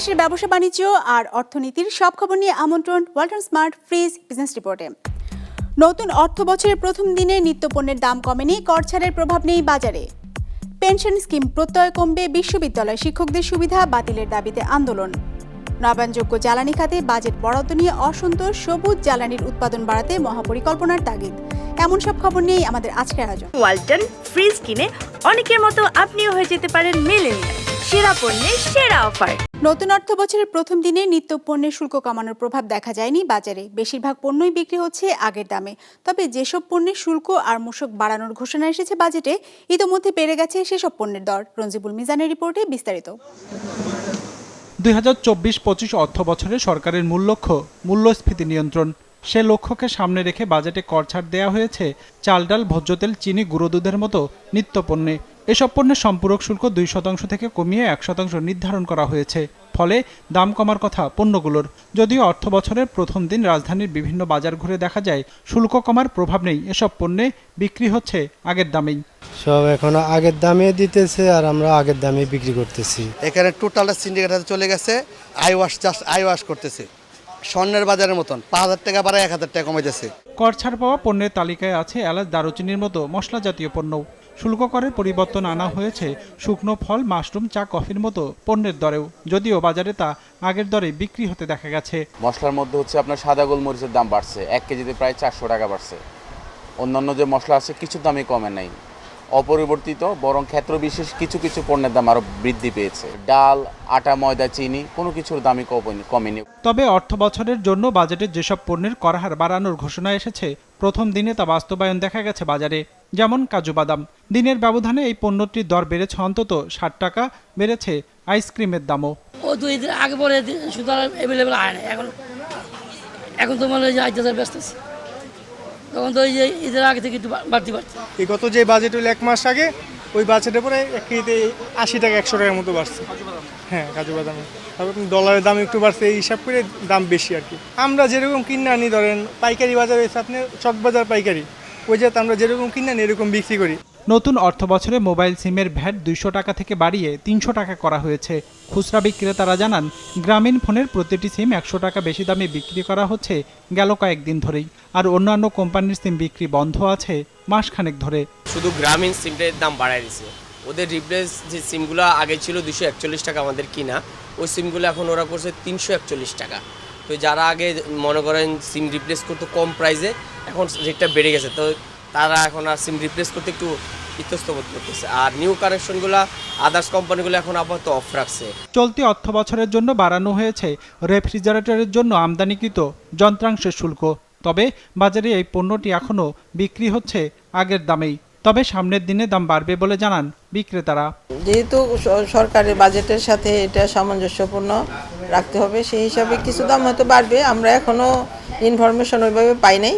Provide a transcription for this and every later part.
দেশ বিদেশের ব্যবসা বাণিজ্য আর অর্থনীতির সব খবর নিয়ে আমন্ত্রণ ওয়ালটন স্মার্ট ফ্রিজ বিজনেস রিপোর্টে। নতুন অর্থ বছরের প্রথম দিনে নিত্যপণ্যের দাম কমেনি, কর ছাড়ের প্রভাব নেই বাজারে। পেনশন স্কিম প্রত্যয় কমবে বিশ্ববিদ্যালয় শিক্ষকদের সুবিধা, বাতিলের দাবিতে আন্দোলন। নবায়নযোগ্য জ্বালানি খাতে বাজেট বরাদ্দ নিয়ে অসন্তোষ, সবুজ জ্বালানির উৎপাদন বাড়াতে মহাপরিকল্পনার তাগিদ। এমন সব খবর নিয়েই আমাদের আজকের আয়োজন। ওয়ালটন ফ্রিজ কিনে অনেকের মতো আপনিও হয়ে যেতে পারেন মেলেনিয়া সেরা পণ্যের সেরা অফার। নতুন অর্থ বছরের প্রথম দিনে নিত্য পণ্যের শুল্ক কমানোর প্রভাব দেখা যায়নি বাজারে। বেশিরভাগ পণ্যই বিক্রি হচ্ছে আগের দামে। তবে যেসব পণ্যের শুল্ক আর মূসক বাড়ানোর ঘোষণা এসেছে বাজেটে, ইতোমধ্যে বেড়ে গেছে সেসব পণ্যের দর। রঞ্জিবুল মিজানের রিপোর্টে বিস্তারিত। দুই হাজার চব্বিশ পঁচিশ অর্থ বছরে সরকারের মূল লক্ষ্য, মূল্যস্ফীতি নিয়ন্ত্রণ। সে লক্ষ্যকে সামনে রেখে বাজেটে কর ছাড় দেওয়া হয়েছে চাল ডাল ভোজ্য তেল চিনি, গুঁড়ো দুধের মতো নিত্য পণ্যে। এসব পণ্যের সম্পূরক শুল্ক দুই শতাংশ থেকে কমিয়ে এক শতাংশ নির্ধারণ করা হয়েছে। ফলে দাম কমার কথা পণ্যগুলোর। যদিও অর্থ বছরের প্রথম দিন রাজধানীর বিভিন্ন বাজার ঘুরে দেখা যায় শুল্ক কমার প্রভাব নেই। এসব পণ্যে বিক্রি হচ্ছে আগের দামেই। সব এখন আগের দামে দিতেছে আর আমরা আগের দামে বিক্রি করতেছি। এখানে টোটালটা সিন্ডিকেট হাতে চলে গেছে eye wash just eye wash করতেছে। স্বর্ণের বাজারের মতন পাঁচ হাজার টাকা বাড়ায় এক হাজার টাকা কমাইতেছে। কর ছাড় পাওয়া পণ্যের তালিকায় আছে এলাচ দারুচিনির মতো মশলা জাতীয় পণ্য শুল্ক করের পরিবর্তন আনা হয়েছে। শুকনো ফল, মাশরুম, চা, কফির মতো পণ্যের দরেও। যদিও বাজারে তা আগের দরে বিক্রি হতে দেখা গেছে। মশলার মধ্যে হচ্ছে আপনার সাদা গোলমরিচের দাম বাড়ছে। এক কেজিতে প্রায় চারশো টাকা বাড়ছে। অন্যান্য যে মশলা আছে, কিছু দামই কমে নাই। অপরিবর্তিত বরং ক্ষেত্র বিশেষ কিছু কিছু পণ্যের দাম আরও বৃদ্ধি পেয়েছে। ডাল আটা ময়দা চিনি কোনো কিছুর দামই কমেনি- কমেনি। তবে অর্থ বছরের জন্য বাজেটে যেসব পণ্যের করহার বাড়ানোর ঘোষণা এসেছে প্রথম দিনে তা বাস্তবায়ন দেখা গেছে বাজারে যেমন কাজু বাদাম। দিনের ব্যবধানে এই পণ্যটির দর বেড়েছে অন্তত ষাট টাকা বেড়েছে আইসক্রিমের দামও। ও দুই দিন আগে পরে সুতরাং অ্যাভেলেবেল হয় না এখন এখন তো মনে হয় ব্যস্ত আছে। তখন তো ওই যে ঈদের আগে থেকে একটু বাড়তি বাড়ছে। এই গত যে বাজেট হলো এক মাস আগে ওই বাজেটের পরে এক কেজিতে আশি টাকা একশো টাকার মতো বাড়ছে। হ্যাঁ কাজু বাদামে। তারপর ডলারের দাম একটু বাড়ছে এই হিসাব করে দাম বেশি আর কি। আমরা যেরকম কিনে আনি ধরেন পাইকারি বাজার হয়েছে আপনার চক বাজার পাইকারি। ওই জাত আমরা যেরকম কিনে আনি এরকম বিক্রি করি। নতুন অর্থ বছরে মোবাইল সিমের ভ্যাট দুইশো টাকা থেকে বাড়িয়ে তিনশো টাকা করা হয়েছে। খুচরা বিক্রেতারা জানান গ্রামীণ ফোনের প্রতিটি সিম একশো টাকা বেশি দামে বিক্রি করা হচ্ছে গেল কয়েকদিন ধরেই। আর অন্যান্য কোম্পানির সিম বিক্রি বন্ধ আছে মাসখানেক ধরে। শুধু গ্রামীণ সিমটার দাম বাড়ায় দিছে। ওদের রিপ্লেস যে সিমগুলো আগে ছিল দুশো একচল্লিশ টাকা আমাদের কিনা ওই সিমগুলো এখন ওরা করছে তিনশো একচল্লিশ টাকা। তো যারা আগে মনে করেন সিম রিপ্লেস করতো কম প্রাইসে এখন রেটটা বেড়ে গেছে। তো তারা এখন আর সিম রিপ্লেস করতে একটু আর নিউ আদার্স কোম্পানিগুলো এখন আপাতত অফ রাখছে। চলতি অর্থ বছরের জন্য বাড়ানো হয়েছে রেফ্রিজারেটরের জন্য আমদানিকৃত যন্ত্রাংশের শুল্ক। তবে বাজারে এই পণ্যটি এখনও বিক্রি হচ্ছে আগের দামেই। তবে সামনের দিনে দাম বাড়বে বলে জানান বিক্রেতারা। যেহেতু সরকারের বাজেটের সাথে এটা সামঞ্জস্যপূর্ণ রাখতে হবে সেই হিসাবে কিছু দাম হয়তো বাড়বে। আমরা এখনও ইনফরমেশন ওইভাবে পাই নাই।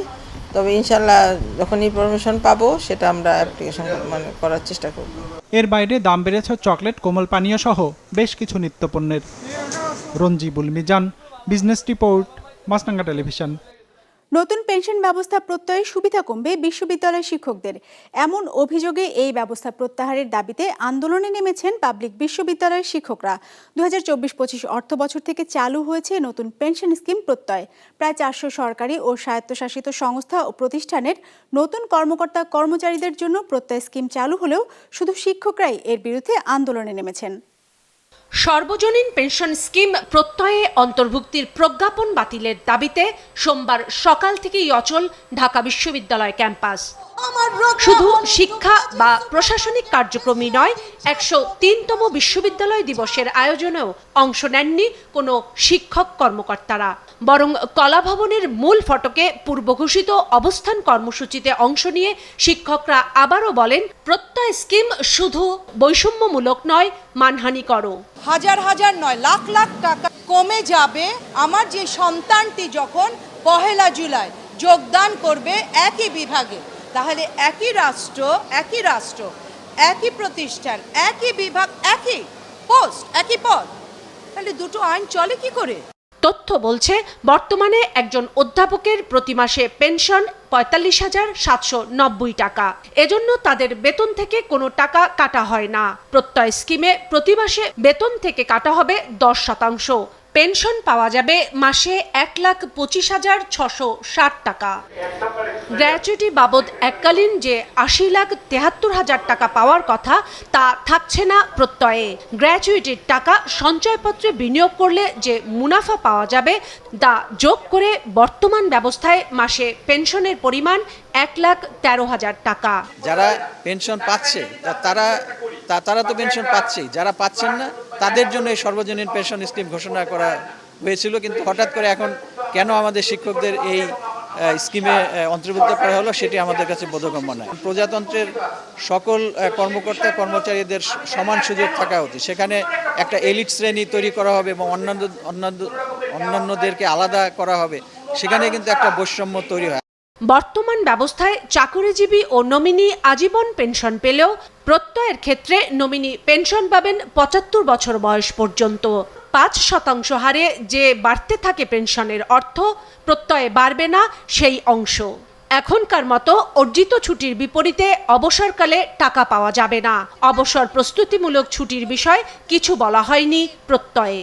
তবে ইনশাল্লাহ যখন ইনফরমেশন পাবো সেটা আমরা অ্যাপ্লিকেশন মানে করার চেষ্টা করব। এর বাইরে দাম বেড়েছে চকলেট কোমল পানীয় সহ বেশ কিছু নিত্যপণ্যের। Ranjibul Mizan business report Maasranga television নতুন পেনশন ব্যবস্থা প্রত্যয়ে সুবিধা কমবে বিশ্ববিদ্যালয় শিক্ষকদের। এমন অভিযোগে এই ব্যবস্থা প্রত্যাহারের দাবিতে আন্দোলনে নেমেছেন পাবলিক বিশ্ববিদ্যালয়ের শিক্ষকরা। দু হাজার চব্বিশ অর্থ বছর থেকে চালু হয়েছে নতুন পেনশন স্কিম প্রত্যয়। প্রায় চারশো সরকারি ও স্বায়ত্তশাসিত সংস্থা ও প্রতিষ্ঠানের নতুন কর্মকর্তা কর্মচারীদের জন্য প্রত্যয় স্কিম চালু হলেও শুধু শিক্ষকরাই এর বিরুদ্ধে আন্দোলনে নেমেছেন। সর্বজনীন পেনশন স্কিম প্রত্যয়ে অন্তর্ভুক্তির প্রজ্ঞাপন বাতিলের দাবিতে সোমবার সকাল থেকেই অচল ঢাকা বিশ্ববিদ্যালয় ক্যাম্পাস। শুধু শিক্ষা বা প্রশাসনিক কার্যক্রমই নয়, একশো তিনতম বিশ্ববিদ্যালয় দিবসের আয়োজনেও অংশ নেননি কোনো শিক্ষক কর্মকর্তারা। বরং কলাভবনের মূল ফটকে পূর্বঘোষিত অবস্থান কর্মসূচিতে অংশ নিয়ে শিক্ষকরা আবারও বলেন, প্রত্যয় স্কিম শুধু বৈষম্যমূলক নয়, মানহানিকরও। হাজার হাজার নয় লাখ লাখ টাকা কমে যাবে আমার যে সন্তানটি যখন পহেলা জুলাই যোগদান করবে একই বিভাগে। তাহলে একই রাষ্ট্র একই রাষ্ট্র, একই প্রতিষ্ঠান, একই বিভাগ, একই পোস্ট, একই পদ। তাহলে দুটো আইন চলে কি করে? তথ্য বলছে, বর্তমানে একজন অধ্যাপকের প্রতি মাসে পেনশন পঁয়তাল্লিশ হাজার সাতশো নব্বই টাকা। এজন্য তাদের বেতন থেকে কোনো টাকা কাটা হয় না। প্রত্যয় স্কিমে প্রতি মাসে বেতন থেকে কাটা হবে দশ শতাংশ। পেনশন পাওয়া যাবে মাসে এক লাখ পঁচিশ হাজার ছশো ষাট টাকা। গ্র্যাচুইটি বাবদ এককালীন যে আশি লাখ তেহাত্তর হাজার টাকা পাওয়ার কথা, তা থাকছে না প্রত্যয়ে। গ্র্যাচুইটির টাকা সঞ্চয়পত্রে বিনিয়োগ করলে যে মুনাফা পাওয়া যাবে, তা যোগ করে বর্তমান ব্যবস্থায় মাসে পেনশনের পরিমাণ এক লাখ তেরো হাজার টাকা। যারা পেনশন পাচ্ছে তারা তারা তো পেনশন পাচ্ছেই। যারা পাচ্ছেন না, তাদের জন্য এই সর্বজনীন পেনশন স্কিম ঘোষণা করা হয়েছিল, কিন্তু হঠাৎ করে এখন কেন আমাদের শিক্ষকদের এই স্কিমে অন্তর্ভুক্ত করা হলো, সেটি আমাদের কাছে বোধগম্য নয়। প্রজাতন্ত্রের সকল কর্মকর্তা, কর্মচারীদের সমান সুযোগ থাকা উচিত। সেখানে একটা এলিট শ্রেণি তৈরি করা হবে এবং অন্যান্য অন্যান্য, অন্যান্যদেরকে আলাদা করা হবে। সেখানে কিন্তু একটা বৈষম্য তৈরি হয়। বর্তমান ব্যবস্থায় চাকরিজীবী ও নমিনি আজীবন পেনশন পেলেও প্রত্যয়ের ক্ষেত্রে নমিনি পেনশন পাবেন পঁচাত্তর বছর বয়স পর্যন্ত। পাঁচ শতাংশ হারে যে বাড়তে থাকে পেনশনের অর্থ প্রত্যয়ে বাড়বে না সেই অংশ। এখনকার মতো অর্জিত ছুটির বিপরীতে অবসরকালে টাকা পাওয়া যাবে না। অবসর প্রস্তুতিমূলক ছুটির বিষয় কিছু বলা হয়নি প্রত্যয়ে।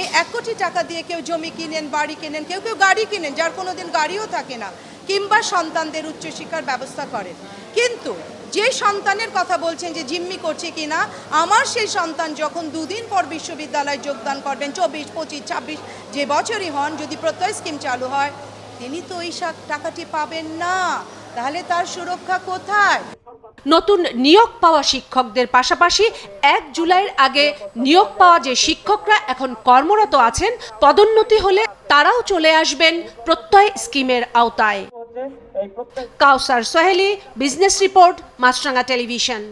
এই এক কোটি টাকা দিয়ে কেউ জমি কিনেন, বাড়ি কেনেন, কেউ কেউ গাড়ি কিনেন, যার কোনো দিন গাড়িও থাকে না। কিংবা সন্তানদের উচ্চশিক্ষার ব্যবস্থা করেন। কিন্তু যে সন্তানের কথা বলছেন যে জিম্মি করছে কিনা, আমার সেই সন্তান যখন দুদিন পর বিশ্ববিদ্যালয়ে যোগদান করবেন, চব্বিশ, পঁচিশ, ছাব্বিশ, যে বছরই হন, যদি প্রত্যয় স্কিম চালু হয়, তিনি তো সা- টাকাটি পাবেন না। তাহলে তার সুরক্ষা কোথায়? নতুন নিয়োগ পাওয়া শিক্ষকদের পাশাপাশি এক জুলাইয়ের আগে নিয়োগ পাওয়া যে শিক্ষকরা এখন কর্মরত আছেন, পদোন্নতি হলে তারাও চলে আসবেন প্রত্যয় স্কিমের আওতায়। Kawsar Soheli business report Maasranga television.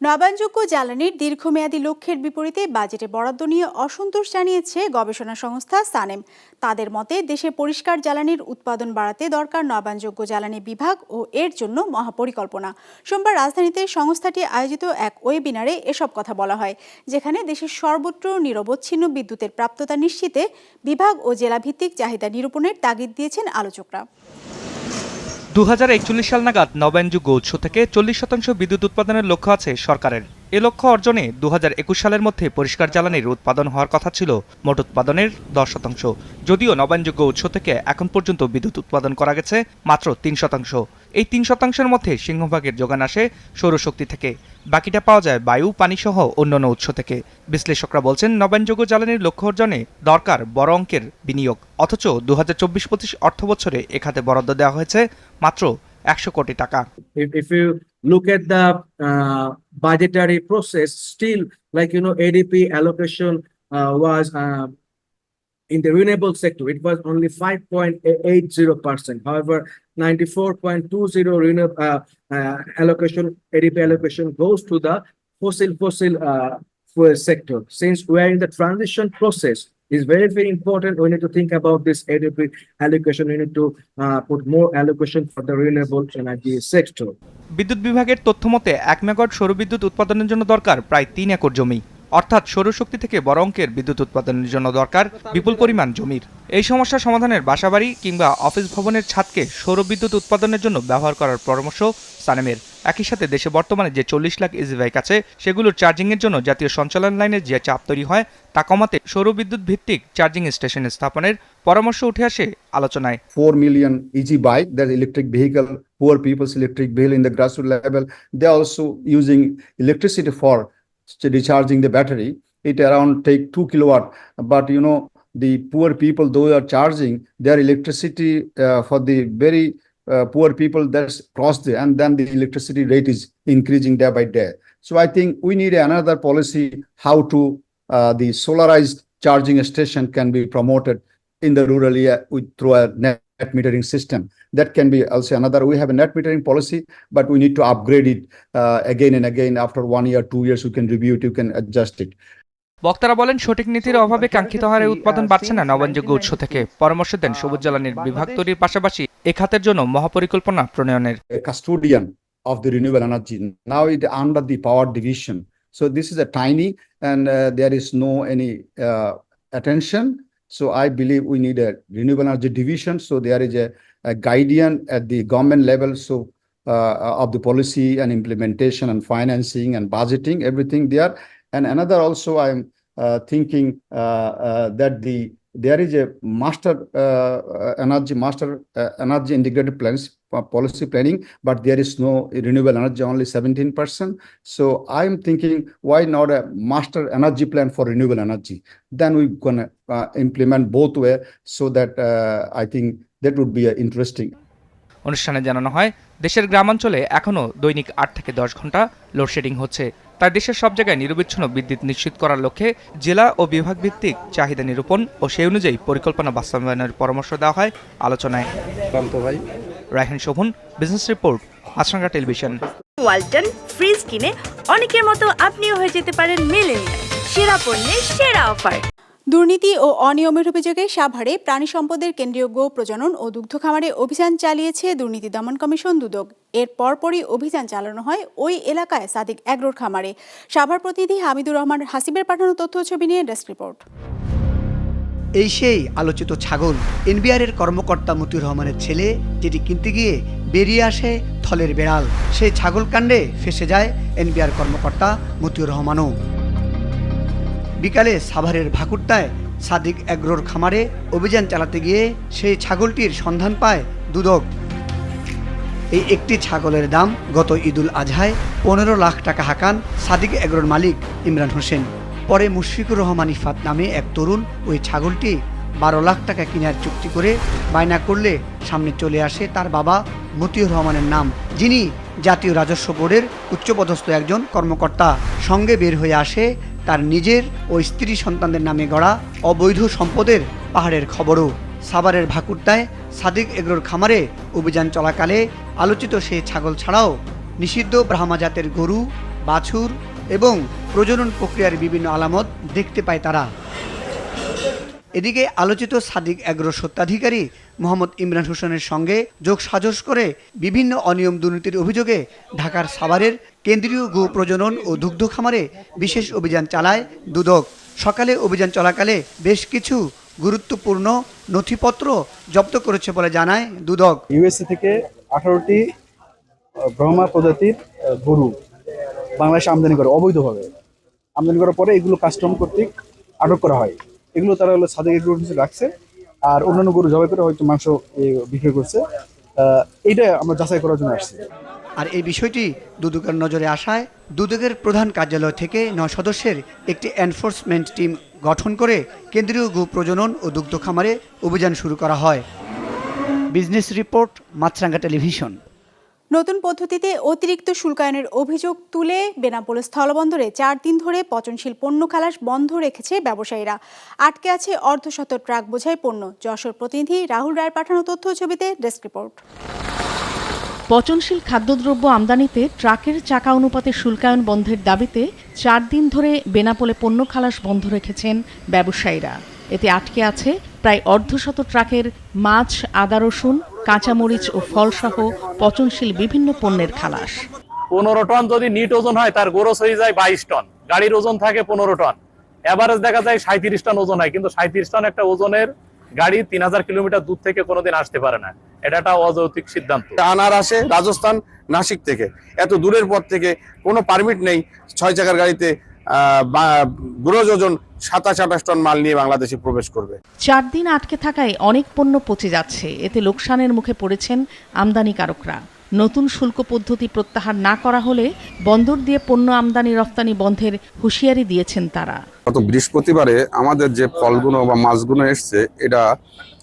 নবায়নযোগ্য জ্বালানির দীর্ঘমেয়াদী লক্ষ্যের বিপরীতে বাজেটে বরাদ্দ নিয়ে অসন্তোষ জানিয়েছে গবেষণা সংস্থা সানেম। তাদের মতে দেশে পরিষ্কার জ্বালানির উৎপাদন বাড়াতে দরকার নবায়নযোগ্য জ্বালানি বিভাগ ও এর জন্য মহাপরিকল্পনা। সোমবার রাজধানীতে সংস্থাটি আয়োজিত এক ওয়েবিনারে এসব কথা বলা হয় যেখানে দেশের সর্বত্র নিরবচ্ছিন্ন বিদ্যুতের প্রাপ্যতা নিশ্চিতে বিভাগ ও জেলাভিত্তিক চাহিদা নিরূপণের তাগিদ দিয়েছেন আলোচকরা। দু হাজার একচল্লিশ সাল নাগাদ নবায়নযোগ্য উৎস থেকে চল্লিশ শতাংশ বিদ্যুৎ উৎপাদনের লক্ষ্য আছে সরকারের। এ লক্ষ্য অর্জনে দু হাজার একুশ সালের মধ্যে পরিষ্কার জ্বালানির উৎপাদন হওয়ার কথা ছিল মোট উৎপাদনের দশ শতাংশ। যদিও নবায়নযোগ্য উৎস থেকে এখন পর্যন্ত বিদ্যুৎ উৎপাদন করা গেছে মাত্র তিন শতাংশ। এই তিন শতাংশের মধ্যে সিংহভাগের যোগান আসে সৌরশক্তি থেকে। বাকিটা পাওয়া যায় বায়ু, পানিসহ অন্যান্য উৎস থেকে। বিশ্লেষকরা বলছেন নবায়নযোগ্য জ্বালানির লক্ষ্য অর্জনে দরকার বড় অঙ্কের বিনিয়োগ। অথচ দু হাজার চব্বিশ পঁচিশ অর্থ বছরে এ খাতে বরাদ্দ দেওয়া হয়েছে মাত্র একশো কোটি টাকা। Look at the uh, budgetary process, still like you know ADP allocation uh, was uh, in the renewable sector, it was only 5.80 percent. However, 94.20 renewable uh, uh, allocation ADP allocation goes to the fossil fossil uh, fuel sector. Since we are in the transition process, is very very important. We need to think about this allocation. We need to uh, put more allocation for the renewable energy sector. বিদ্যুৎ বিভাগের তথ্য মতে এক megawatt সৌরবিদ্যুৎ উৎপাদনের জন্য দরকার প্রায় তিন একর জমি অর্থাৎ সৌরশক্তি থেকে বড় অঙ্কের বিদ্যুৎ উৎপাদনের জন্য দরকার বিপুল পরিমাণ জমির। এই সমস্যা সমাধানের বাসাবাড়ি কিংবা অফিস ভবনের ছাদকে সৌরবিদ্যুৎ উৎপাদনের জন্য ব্যবহার করার পরামর্শ সানেমের। একই সাথে দেশে বর্তমানে যে চল্লিশ লাখ ইজি বাইক আছে সেগুলোর চার্জিংয়ের জন্য জাতীয় সঞ্চালন লাইনের যে চাপ তৈরি হয় তা কমাতে সৌরবিদ্যুৎ ভিত্তিক চার্জিং স্টেশন স্থাপনের পরামর্শ উঠে আসে আলোচনায়। 4 million EG bike, there's electric vehicle, poor people's electric vehicle in the grassroots level. They're also using electricity for recharging the battery. It around take two kilowatt, but you know, the poor people, those are charging their electricity uh, for the very uh, poor people that's crossed the, and then the electricity rate is increasing day by day. So I think we need another policy how to uh, the solarized charging station can be promoted in the rural area with through a net metering system. That can be also another. We have a net metering policy, but we need to upgrade it uh, again and again. After one year, two years, you can review it, you can adjust it. বক্তারা বলেন সঠিক নীতির অভাবে কাঙ্ক্ষিত হারে উৎপাদন বাড়ছে না নবায়নযোগ্য উৎস থেকে পরামর্শ দেন সবুজ জ্বালানির বিভাগ তৈরির পাশাপাশি এ খাতের জন্য মহাপরিকল্পনা প্রণয়নের A custodian of the renewable energy. Now it under the power division. So this is a tiny and uh, there is no any uh, attention So I believe we need a renewable energy division. So there is a, a guardian at the government level. So uh, of the policy and implementation and financing and budgeting, everything there. And another also, I'm uh, thinking uh, uh, that the there is a master uh, uh, energy master uh, energy integrated plans uh, policy planning, but there is no renewable energy, only 17%. So I'm thinking, why not a master energy plan for renewable energy? Then we're gonna uh, implement both way so that uh, I think that would be uh, interesting. অনুষ্ঠানে জানানো হয় দেশের গ্রামাঞ্চলে এখনও দৈনিক আট থেকে দশ ঘণ্টা লোডশেডিং হচ্ছে তাই দেশের সব জায়গায় নিরবিচ্ছিন্ন বিদ্যুৎ নিশ্চিত করার লক্ষ্যে জেলা ও বিভাগ ভিত্তিক চাহিদা নিরূপণ ও সেই অনুযায়ী পরিকল্পনা বাস্তবায়নের পরামর্শ দেওয়া হয় আলোচনায় ভাই Raihan Shovon business report Maasranga television Walton fridge কিনে অনেকের মতো আপনিও হয়ে যেতে পারেন মেলেনিয়া সেরা পণ্যের সেরা অফার দুর্নীতি ও অনিয়মের অভিযোগে সাভারে প্রাণী সম্পদের কেন্দ্রীয় গো প্রজনন ও দুগ্ধ খামারে অভিযান চালিয়েছে দুর্নীতি দমন কমিশন দুদক। এর পরপরই অভিযান চালানো হয় ওই এলাকায় সাদিক অ্যাগ্রোর খামারে। সাভার প্রতিনিধি হামিদুর রহমান হাসিবের পাঠানো তথ্য ছবি নিয়ে ডেস্ক রিপোর্ট। এই সেই আলোচিত ছাগল এনবিআরের কর্মকর্তা মতিউর রহমানের ছেলে, যেটি কিনতে গিয়ে বেরিয়ে আসে থলের বেড়াল। সেই ছাগল কাণ্ডে ফেসে যায় এনবিআর কর্মকর্তা মতিউর রহমানও। বিকালে সাভারের ভাকুরটায় সাদিক এগ্রোর খামারে অভিযান চালাতে গিয়ে সেই ছাগলটির সন্ধান পায় দুদক। এই একটি ছাগলের দাম গত ঈদুল আজহায় পনেরো লাখ টাকা হাকান সাদিক এগ্রোর মালিক ইমরান হোসেন। পরে মুশফিকুর রহমান ইফাত নামে এক তরুণ ওই ছাগলটি বারো লাখ টাকা কেনার চুক্তি করে বায়না করলে সামনে চলে আসে তার বাবা মতিউর রহমানের নাম, যিনি জাতীয় রাজস্ব বোর্ডের উচ্চপদস্থ একজন কর্মকর্তা। সঙ্গে বের হয়ে আসে তার নিজের ও স্ত্রী সন্তানদের নামে গড়া অবৈধ সম্পদের পাহাড়ের খবরও। সাভারের ভাকুরটায় সাদিক এগ্রোর খামারে অভিযান চলাকালে আলোচিত সেই ছাগল ছাড়াও নিষিদ্ধ ব্রাহ্মা জাতের গরু, বাছুর এবং প্রজনন প্রক্রিয়ার বিভিন্ন আলামত দেখতে পায় তারা। এদিকে আলোচিত সাদিক এগ্রো সত্ত্বাধিকারী মোহাম্মদ ইমরান হোসেনের সঙ্গে যোগ সাজস করে বিভিন্ন অনিয়ম দুর্নীতির অভিযোগে ঢাকার সাভারের কেন্দ্রীয় গো প্রজনন ও দুগ্ধ খামারে বিশেষ অভিযান চালায় দুদক। সকালে অভিযান চলাকালে বেশ কিছু গুরুত্বপূর্ণ নথিপত্র জব্দ করেছে বলে জানায় দুদক। ইউএসএ থেকে আঠারোটি ব্রহ্মা প্রজাতির গরু বাংলাদেশে আমদানি করে অবৈধভাবে। আমদানি করার পরে এগুলো কাস্টম কর্তৃক আটক করা হয়। এগুলো তারা হলো সাদেক রাখছে আর অন্যান্য গরু জবাই করে হয়তো মাংস এ, বিক্রি করছে। এইটা আমরা যাচাই করার জন্য আসছি। আর এই বিষয়টি দুদকের নজরে আসায় দুদকের প্রধান কার্যালয় থেকে নয় সদস্যের একটি এনফোর্সমেন্ট টিম গঠন করে কেন্দ্রীয় গো প্রজনন ও দুগ্ধ খামারে অভিযান শুরু করা হয়। বিজনেস রিপোর্ট মাছরাঙ্গা টেলিভিশন নতুন পদ্ধতিতে অতিরিক্ত শুল্কায়নের অভিযোগ তুলে বেনাপোল স্থলবন্দরে চার দিন ধরে পচনশীল পণ্য খালাস বন্ধ রেখেছে ব্যবসায়ীরা। আটকে আছে অর্ধশত ট্রাক বোঝাই পণ্য। যশোর প্রতিনিধি রাহুল রায়ের পাঠানো তথ্য ছবিতে ডেস্ক রিপোর্ট। পচনশীল খাদ্যদ্রব্য আমদানিতে ট্রাকের চাকা অনুপাতে শুল্কায়ন বন্ধের দাবিতে চার দিন ধরে বেনাপোলে পণ্য খালাস বন্ধ রেখেছেন ব্যবসায়ীরা। এতে আটকে আছে প্রায় অর্ধশত ট্রাকের মাছ, আদা, রসুন কাঁচামরিচ ও ফলসহ পচনশীল বিভিন্ন পণ্যের খালাস। পনেরো টন যদি নিট ওজন হয় তার গোরস হয়ে যায় বাইশ টন। গাড়ির ওজন থাকে পনেরো টন। এভারেজ দেখা যায় সাঁত্রিশ টন ওজন হয় কিন্তু সাঁত্রিশ টন একটা ওজনের গাড়ি তিন হাজার কিলোমিটার দূর থেকে কোনোদিন আসতে পারে না। এটা একটা অযৌতিক সিদ্ধান্ত। আনার আসে রাজস্থান নাসিক থেকে। এত দূরের পর থেকে কোনো পারমিট নেই ছয় চাকার গাড়িতে বা- বুড়ো সাতাশ আঠাশ টন মাল নিয়ে বাংলাদেশে প্রবেশ করবে। চার দিন আটকে থাকায় অনেক পণ্য পচে যাচ্ছে। এতে লোকসানের মুখে পড়েছেন আমদানিকারকরা। নতুন শুল্ক পদ্ধতি প্রত্যাহার না করা হলে বন্দর দিয়ে পণ্য আমদানি রপ্তানি বন্ধের হুঁশিয়ারি দিয়েছেন তারা। গত বৃহস্পতিবারে আমাদের যে ফলগুলো বা মাছগুলো এসছে এটা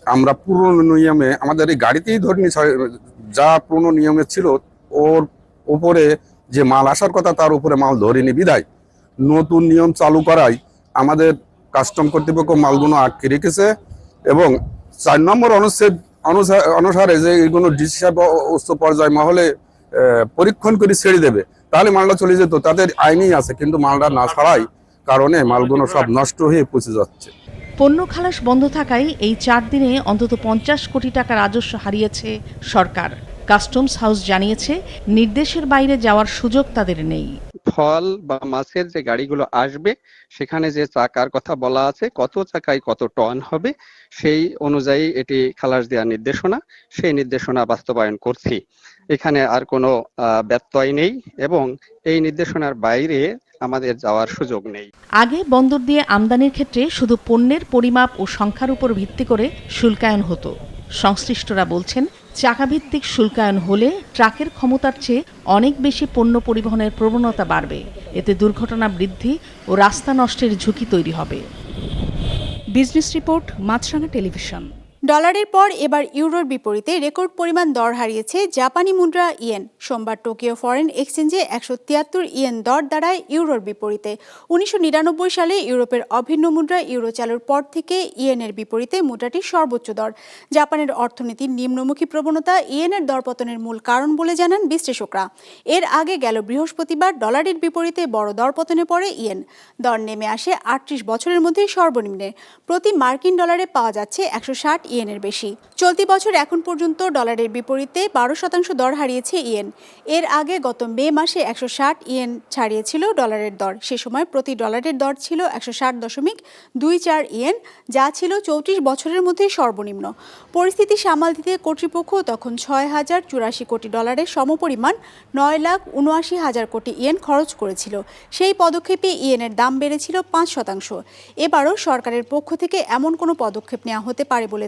আমরা পুরনো নিয়মে আমাদের এই গাড়িতেই ধরিনি ছয়- যা পুরনো নিয়মে ছিল ওর উপরে যে মাল আসার কথা তার উপরে মাল ধরিনি বিদায়। নতুন নিয়ম চালু করায় আমাদের কাস্টম কর্তৃপক্ষ মালগুলো আটকে রেখেছে এবং চার নম্বর অনুচ্ছেদ অনুসা- অনুসারে যে এগুলো ডিসি সাহেব উচ্চ পর্যায় মহলে পরীক্ষণ করে ছেড়ে দেবে, তাহলে মালটা চলে যেত। তাদের আইনই আছে, কিন্তু মালটা না ছাড়াই কারণে মালগুলো সব নষ্ট হয়ে পচে যাচ্ছে। পণ্য খালাস বন্ধ থাকায় এই চার দিনে অন্তত পঞ্চাশ কোটি টাকা রাজস্ব হারিয়েছে সরকার। কাস্টমস হাউস জানিয়েছে, নির্দেশের বাইরে যাওয়ার সুযোগ তাদের নেই। ফল বা মাছের যে গাড়িগুলো আসবে, সেখানে যে চাকার কথা বলা আছে, কত চাকায় কত টন হবে, সেই অনুযায়ী এটি খালাস দেওয়ার নির্দেশনা, সেই নির্দেশনা বাস্তবায়ন করছি। এখানে আর কোনো ব্যত্যয় নেই এবং এই নির্দেশনার বাইরে আমাদের যাওয়ার সুযোগ নেই। আগে বন্দর দিয়ে আমদানির ক্ষেত্রে শুধু পণ্যের পরিমাপ ও সংখ্যার উপর ভিত্তি করে শুল্কায়ন হতো। সংশ্লিষ্টরা বলছেন চাকাভিত্তিক শুল্কায়ন হলে ট্রাকের ক্ষমতার চেয়ে অনেক বেশি পণ্য পরিবহনের প্রবণতা বাড়বে। এতে দুর্ঘটনা বৃদ্ধি ও রাস্তা নষ্টের ঝুঁকি তৈরি হবে। Business report, Maasranga television. ডলারের পর এবার ইউরোর বিপরীতে রেকর্ড পরিমাণ দর হারিয়েছে জাপানি মুদ্রা ইয়েন। সোমবার টোকিও ফরেন এক্সচেঞ্জে একশো তিয়াত্তর ইয়েন দর দাঁড়ায় ইউরোর বিপরীতে। উনিশশো নিরানব্বই সালে ইউরোপের অভিন্ন মুদ্রা ইউরো চালুর পর থেকে ইয়েনের বিপরীতে মুদ্রাটির সর্বোচ্চ দর। জাপানের অর্থনীতির নিম্নমুখী প্রবণতা ইয়েনের দরপতনের মূল কারণ বলে জানান বিশ্লেষকরা। এর আগে গেল বৃহস্পতিবার ডলারের বিপরীতে বড় দরপতনে পড়ে ইয়েন। দর নেমে আসে আটত্রিশ বছরের মধ্যে সর্বনিম্নে। প্রতি মার্কিন ডলারে পাওয়া যাচ্ছে একশো ষাট ইয়েনের বেশি। চলতি বছর এখন পর্যন্ত ডলারের বিপরীতে বারো শতাংশ দর হারিয়েছে ইয়েন। এর আগে গত মে মাসে একশো ষাট ইয়েন ছাড়িয়েছিল ডলারের দর। সে সময় প্রতি ডলারের দর ছিল একশো ষাট দশমিক দুই চার ইয়েন, যা ছিল চৌত্রিশ বছরের মধ্যে সর্বনিম্ন। পরিস্থিতি সামাল দিতে কর্তৃপক্ষ তখন ছয় হাজার চুরাশি কোটি ডলারের সমপরিমাণ নয় লাখ উনআশি হাজার কোটি ইয়েন খরচ করেছিল। সেই পদক্ষেপে ইয়েনের দাম বেড়েছিল পাঁচ শতাংশ। এবারও সরকারের পক্ষ থেকে এমন কোনো পদক্ষেপ নেওয়া হতে পারে বলে